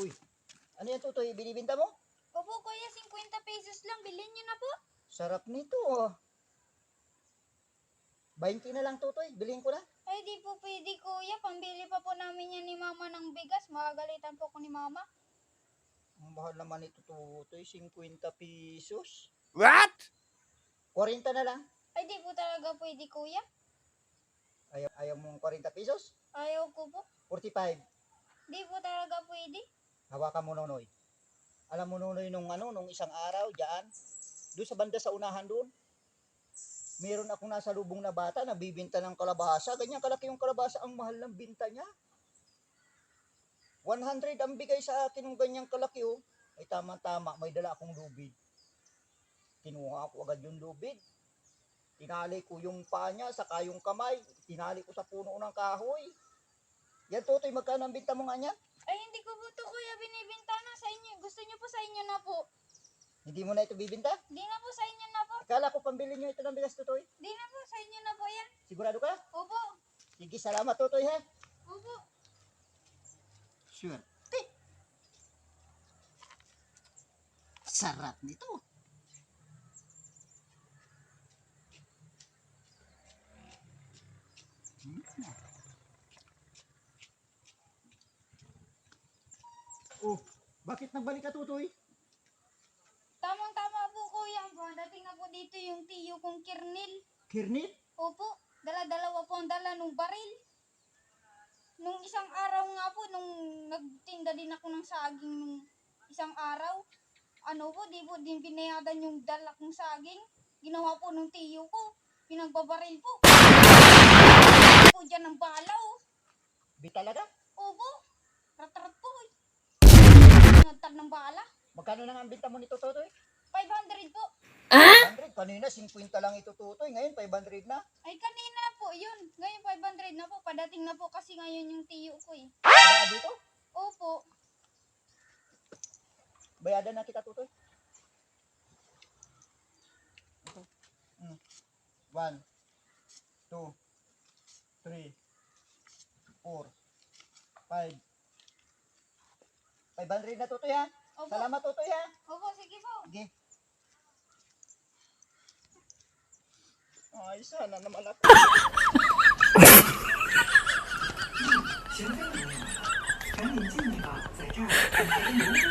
Uy, ano yan tutoy? Binibinta mo? Opo, kuya, 50 pesos lang. Bilhin niyo na po. Sarap nito oh. 20 na lang tutoy, bilhin ko na. Ay, di po pwede, kuya. Pambili pa po namin yan ni mama ng bigas. Makagalitan po ko ni mama. Ang mahal naman ito tutoy, 50 pesos. What? 40 na lang. Ay, di po talaga pwede, kuya. Ayaw, ayaw mong 40 pesos? Ayaw ko po. 45. Di po talaga pwede. Hawakan mo nonoy. Alam mo nonoy nung ano, nung isang araw, diyan, doon sa banda sa unahan doon, meron akong nasa lubong na bata, nabibinta ng kalabasa, ganyan kalaki yung kalabasa, ang mahal ng binta niya. 100 ang bigay sa akin ng ganyang kalaki oh. Ay tama-tama, may dala akong lubid. Kinuha ko agad yung lubid. Tinali ko yung paa niya, saka yung kamay. Tinali ko sa puno ng kahoy. Yan, Totoy, magkano ang binta mo nga niyan? Ay, hindi to, kuya, binibinta na sa inyo. Gusto niyo po sa inyo na po. Hindi mo na ito bibinta? Di na po sa inyo na po. Akala ko pambili nyo ito ng bigas, Totoy. Di na po sa inyo na po yan. Sigurado ka? Opo. Sige, salamat, Totoy, ha? Opo. Sure. Sarap nito. Oh, bakit nagbalik ka, Totoy? Tamang-tama po, kuya. Dating na po dito yung tiyo kong Kirnil. Kirnit? Opo, dala-dalawa po ang dala nung baril. Nung isang araw nga po, nung nagtinda din ako ng saging nung isang araw, ano po, di po din pinayadan yung dala kong saging. Ginawa po nung tiyo ko. Pinagbabaril po. po dyan ng balaw. Di talaga? Opo, rat-rat Nagtag ng bala. Magkano na nga ang binta mo nito, Totoy? 500 po. 500. Kanina, 50 lang ito, Totoy. Ngayon, 500 na. Ay, kanina po, yun. Ngayon 500 na po. Padating na po kasi ngayon yung tiyo ko eh. Bayad dito? Opo. Bayadan na kita, Totoy. Ito. Mm. One, two, three, four, five. 500 na, Totoy, ha? Opo. Salamat, Totoy, ha? Opo, sige po. Sige. Ay, sana naman ako.